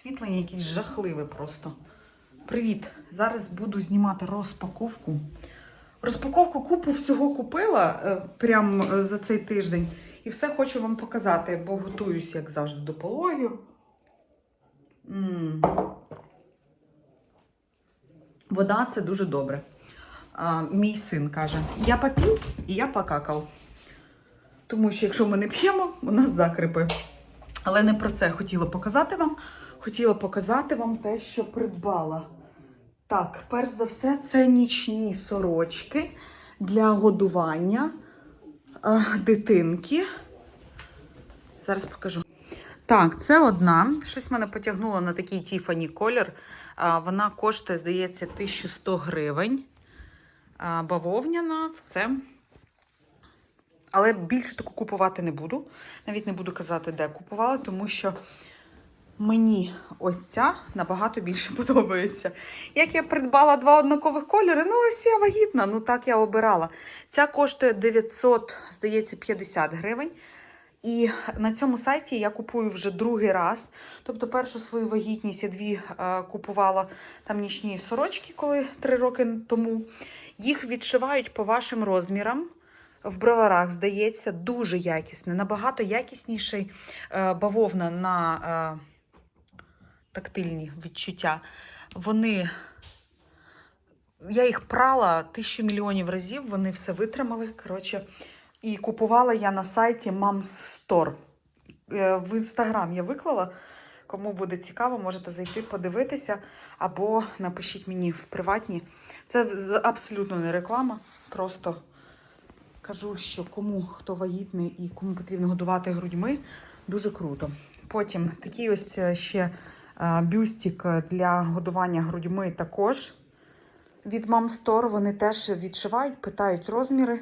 Освітлення якесь жахливе просто. Привіт! Зараз буду знімати розпаковку. Розпаковку купу всього купила е, прямо е, за цей тиждень. І все хочу вам показати, бо готуюсь, як завжди, до пологів. Вода це дуже добре. А, мій син каже: я попів і я покакав. Тому що якщо ми не п'ємо, у нас закрипи. Але не про це хотіла показати вам. Хотіла показати вам те, що придбала. Так, перш за все, це нічні сорочки для годування е, дитинки. Зараз покажу. Так, це одна. Щось мене потягнуло на такий Тіфані колір. А, Вона коштує, здається, 1100 гривень. А, Бавовняна, все. Але більше таку купувати не буду. Навіть не буду казати, де купувала, тому що мені ось ця набагато більше подобається. Як я придбала два однакових кольори, ну ось я вагітна, ну так я обирала. Ця коштує 900, здається, 50 гривень. І на цьому сайті я купую вже другий раз. Тобто, першу свою вагітність я дві е, купувала там нічні сорочки, коли три роки тому. Їх відшивають по вашим розмірам. В броварах, здається, дуже якісне, набагато якісніший е, бавовна на е, тактильні відчуття. Вони. Я їх прала тисячу мільйонів разів, вони все витримали. Коротше, і купувала я на сайті Moms Store. Е, В інстаграм я виклала. Кому буде цікаво, можете зайти подивитися або напишіть мені в приватні. Це абсолютно не реклама. Просто кажу, що кому хто вагітний і кому потрібно годувати грудьми, дуже круто. Потім такий ось е, ще бюстик для годування грудьми також від Store. Вони теж відшивають, питають розміри.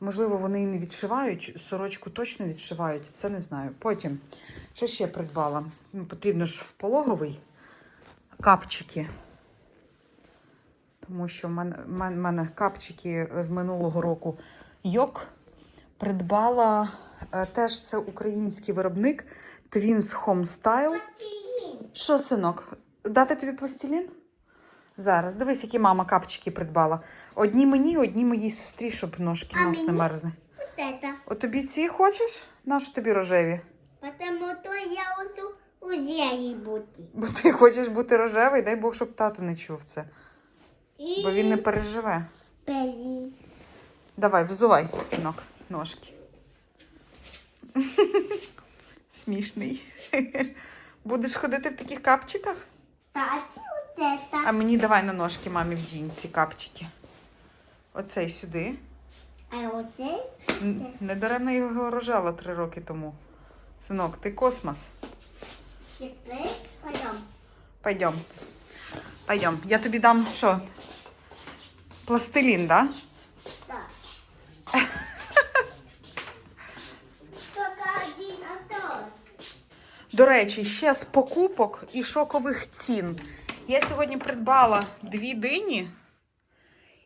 Можливо, вони і не відшивають, сорочку точно відшивають, це не знаю. Потім, що ще придбала? Ну, Потрібно ж в пологовий капчики. Тому що в мене, в мене- капчики з минулого року Йок. Придбала е, теж це український виробник Twins Home Style. Що, синок, дати тобі пластилін? Зараз. Дивись, які мама капчики придбала. Одні мені, одні моїй сестрі, щоб ножки А нос не мені? мерзне. Вот это. От тобі ці хочеш? Нащо тобі рожеві? Потому то я усу у зелі бути. Бо ти хочеш бути рожевий, дай Бог, щоб тато не чув це. І Бо він не переживе. Давай, Давай, взувай, синок, ножки. Смішний. Будеш ходити в таких капчиках? Таті А мені давай на ножки мамі вдінь ці капчики. Оцей сюди. А оце? Н- Недаремно його рожала три роки тому. Синок, ти космос. Тепер. Пойдем. Пойдем. Я тобі дам що? Пластилін, да? До речі, ще з покупок і шокових цін. Я сьогодні придбала дві дині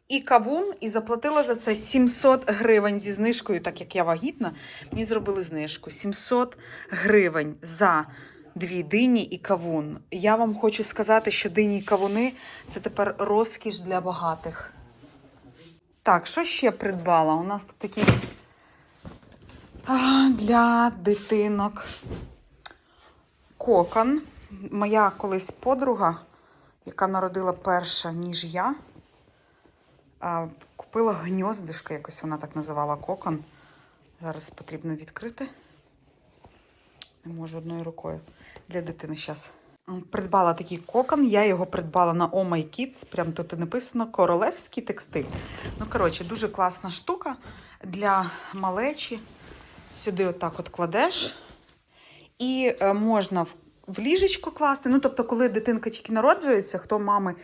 і кавун, і заплатила за це 700 гривень зі знижкою, так як я вагітна, мені зробили знижку. 700 гривень за дві дині і кавун. Я вам хочу сказати, що дині і кавуни це тепер розкіш для багатих. Так, що ще придбала? У нас тут такі для дитинок кокон. Моя колись подруга, яка народила перша, ніж я, купила гньоздишко, якось вона так називала кокон. Зараз потрібно відкрити. Не можу одною рукою для дитини зараз. Придбала такий кокон. Я його придбала на Oh My Kids. Прям тут і написано королевський текстиль. Ну, коротше, дуже класна штука для малечі. Сюди отак от кладеш. І е, можна в, ліжечко класти. Ну, тобто, коли дитинка тільки народжується, хто мами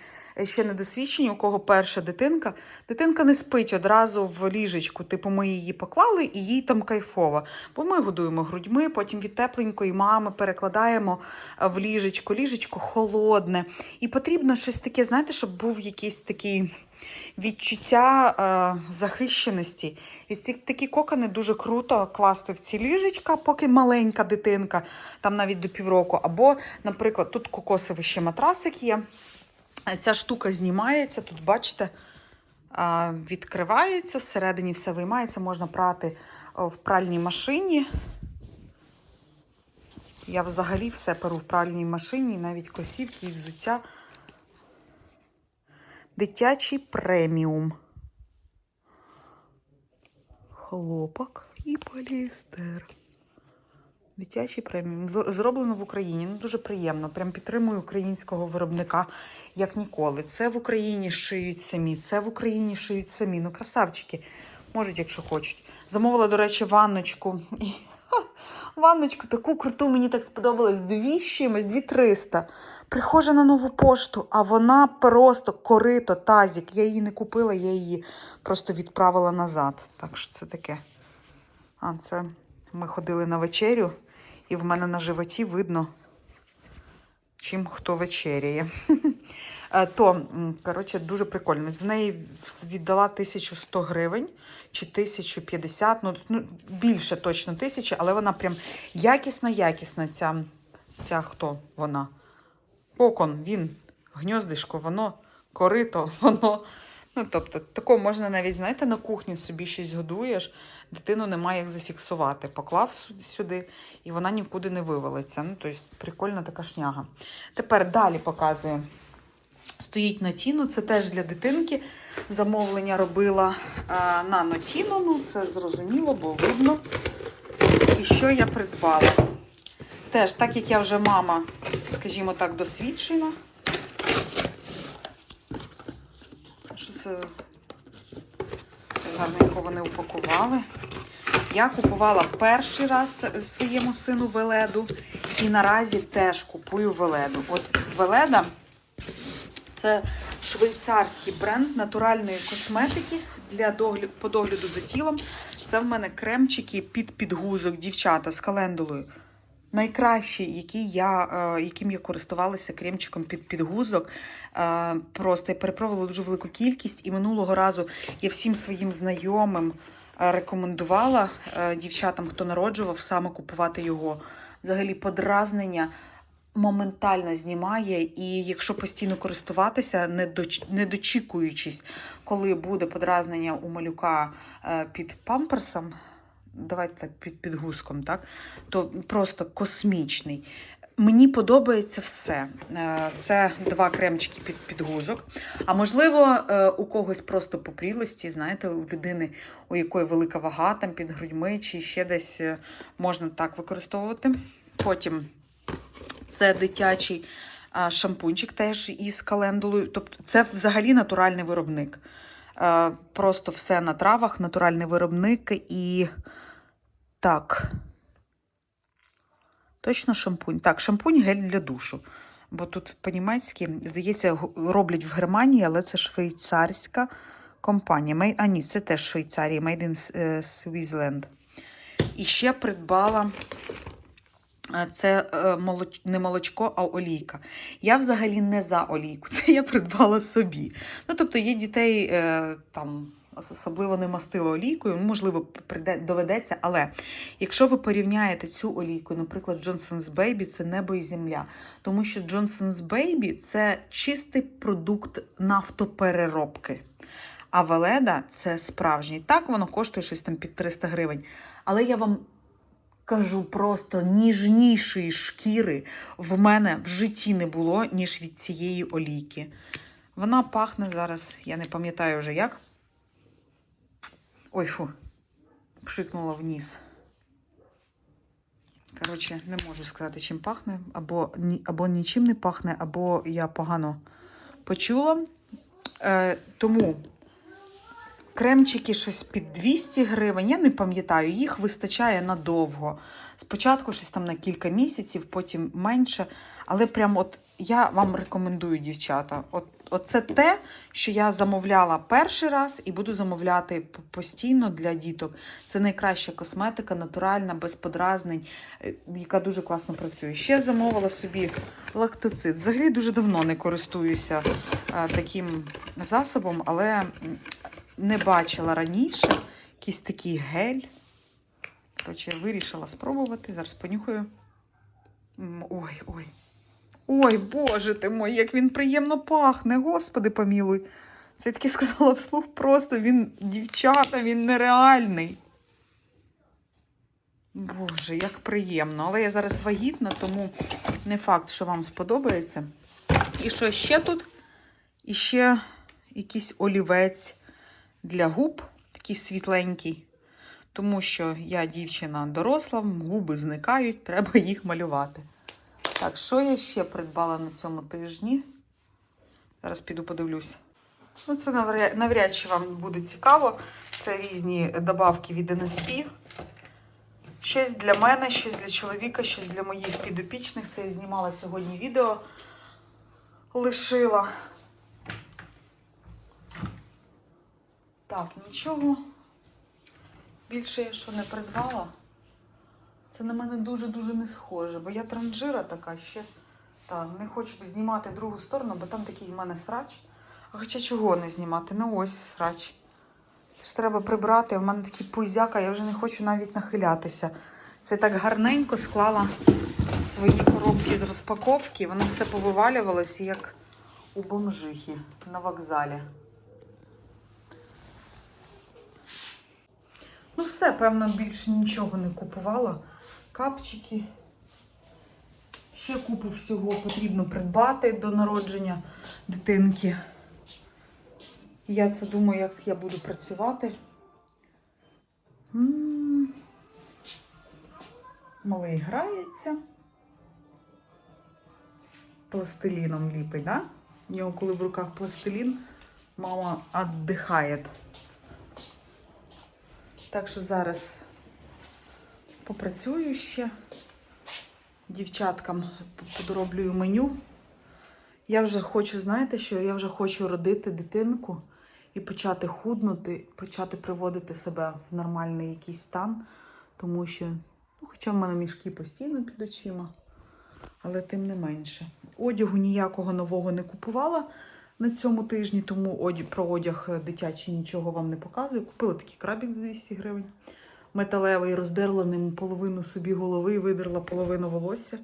ще не досвідчені, у кого перша дитинка, дитинка не спить одразу в ліжечку. Типу, ми її поклали і їй там кайфово. Бо ми годуємо грудьми, потім від тепленької мами перекладаємо е, в ліжечко. Ліжечко холодне. І потрібно щось таке, знаєте, щоб був якийсь такий відчуття е, захищеності. І ці такі кокони дуже круто класти в ці ліжечка, поки маленька дитинка, там навіть до півроку. Або, наприклад, тут кокосовий ще матрасик є. Ця штука знімається, тут бачите, відкривається, всередині все виймається, можна прати в пральній машині. Я взагалі все перу в пральній машині, навіть косівки і взуття. Дитячий преміум. Хлопок і поліестер. Дитячий преміум. Зроблено в Україні. Ну, дуже приємно. Прям підтримую українського виробника як ніколи. Це в Україні шиють самі, це в Україні шиють самі. Ну, красавчики. Можуть, якщо хочуть. Замовила, до речі, ванночку. І ха, ванночку таку круту, мені так сподобалось. Дві чимось, дві триста. Приходжу на нову пошту, а вона просто корито, тазік. Я її не купила, я її просто відправила назад. Так що це таке. А, це ми ходили на вечерю, і в мене на животі видно, чим хто вечеряє. Е, То, коротше, дуже прикольно. З неї віддала 1100 гривень чи 1050, ну, ну більше точно тисячі, але вона прям якісна, якісна ця, ця хто вона. Кокон, він, гньоздишко, воно, корито, воно. Ну, тобто, тако можна навіть, знаєте, на кухні собі щось годуєш, дитину немає як зафіксувати. Поклав сюди, і вона нікуди не вивалиться. Ну, тобто, прикольна така шняга. Тепер далі показую. Стоїть Нотіно, це теж для дитинки. Замовлення робила на Нотіно, ну це зрозуміло, бо видно. І що я придбала? Теж, так як я вже мама, скажімо так, досвідчена. Що це гарненько вони упакували. Я купувала перший раз своєму сину Веледу і наразі теж купую Веледу. От Веледа це швейцарський бренд натуральної косметики для догляду, по догляду за тілом. Це в мене кремчики під підгузок, дівчата з календулою. Найкращий, який я, е, яким я користувалася кремчиком під підгузок. Е, Просто я перепробувала дуже велику кількість, і минулого разу я всім своїм знайомим е, рекомендувала дівчатам, хто народжував, саме купувати його. Взагалі, подразнення моментально знімає, і якщо постійно користуватися, не, дочікуючись, коли буде подразнення у малюка під памперсом, давайте так, під підгузком, так, то просто космічний. Мені подобається все. Е, Це два кремчики під підгузок. А можливо, е, у когось просто по прілості, знаєте, у людини, у якої велика вага там під грудьми, чи ще десь е, можна так використовувати. Потім це дитячий шампунчик теж із календулою. Тобто це взагалі натуральний виробник. Просто все на травах, натуральний виробник і так. Точно шампунь. Так, шампунь гель для душу. Бо тут по-німецьки, здається, роблять в Германії, але це швейцарська компанія. А ні, це теж Швейцарія, Made in е, Switzerland. І ще придбала е, це е, молоч... не молочко, а олійка. Я взагалі не за олійку, це я придбала собі. Ну, тобто є дітей там. Особливо не мастила олійкою, ну, можливо, доведеться, але якщо ви порівняєте цю олійку, наприклад, Johnson's Baby, це небо і земля. Тому що Johnson's Baby це чистий продукт нафтопереробки. А Веледа це справжній. Так, воно коштує щось там під 300 гривень. Але я вам кажу просто ніжнішої шкіри в мене в житті не було, ніж від цієї олійки. Вона пахне зараз, я не пам'ятаю вже як. Ой, фу, пшикнула вниз. Коротше, не можу сказати, чим пахне. Або, або нічим не пахне, або я погано почула. Е, тому кремчики щось під 200 гривень. Я не пам'ятаю, їх вистачає надовго. Спочатку щось там на кілька місяців, потім менше. Але прям от я вам рекомендую, дівчата. От, от це те, що я замовляла перший раз і буду замовляти постійно для діток. Це найкраща косметика, натуральна, без подразнень, е, яка дуже класно працює. Ще замовила собі лактоцит. Взагалі дуже давно не користуюся е, таким засобом, але не бачила раніше. Якийсь такий гель. Коротше, вирішила спробувати. Зараз понюхаю. Ой, ой. Ой, боже ти мой, як він приємно пахне, господи помілуй. Це таки сказала вслух, просто він, дівчата, він нереальний. Боже, як приємно. Але я зараз вагітна, тому не факт, що вам сподобається. І що ще тут? І ще якийсь олівець для губ, такий світленький. Тому що я дівчина доросла, губи зникають, треба їх малювати. Так, що я ще придбала на цьому тижні? Зараз піду подивлюсь. Ну, це навряд, чи вам буде цікаво. Це різні добавки від NSP. Щось для мене, щось для чоловіка, щось для моїх підопічних. Це я знімала сьогодні відео. Лишила. Так, нічого. Більше я що не придбала. Це на мене дуже-дуже не схоже, бо я транжира така ще. Так, не хочу знімати другу сторону, бо там такий в мене срач. А хоча чого не знімати? Ну ось срач. Це ж треба прибрати. У мене такий пузяка, я вже не хочу навіть нахилятися. Це так гарненько склала свої коробки з розпаковки. Воно все повивалювалося, як у бомжихи на вокзалі. Ну, все, певно, більше нічого не купувала. Капчики. Ще купу всього потрібно придбати до народження дитинки. Я це думаю, як я буду працювати. Малий грається. Пластиліном ліпить, да? У нього, коли в руках пластилін, мама віддихає. Так що зараз попрацюю ще. Дівчаткам подороблюю меню. Я вже хочу, знаєте, що я вже хочу родити дитинку і почати худнути, почати приводити себе в нормальний якийсь стан, тому що, ну, хоча в мене мішки постійно під очима, але тим не менше. Одягу ніякого нового не купувала на цьому тижні, тому про одяг дитячий нічого вам не показую. Купила такий крабік за 200 гривень. Металевий, роздерла ним половину собі голови видерла половину волосся.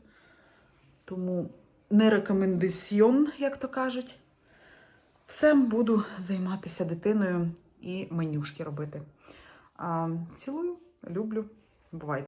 Тому не рекомендаціон, як то кажуть. Все буду займатися дитиною і менюшки робити. А, цілую, люблю. Бувайте.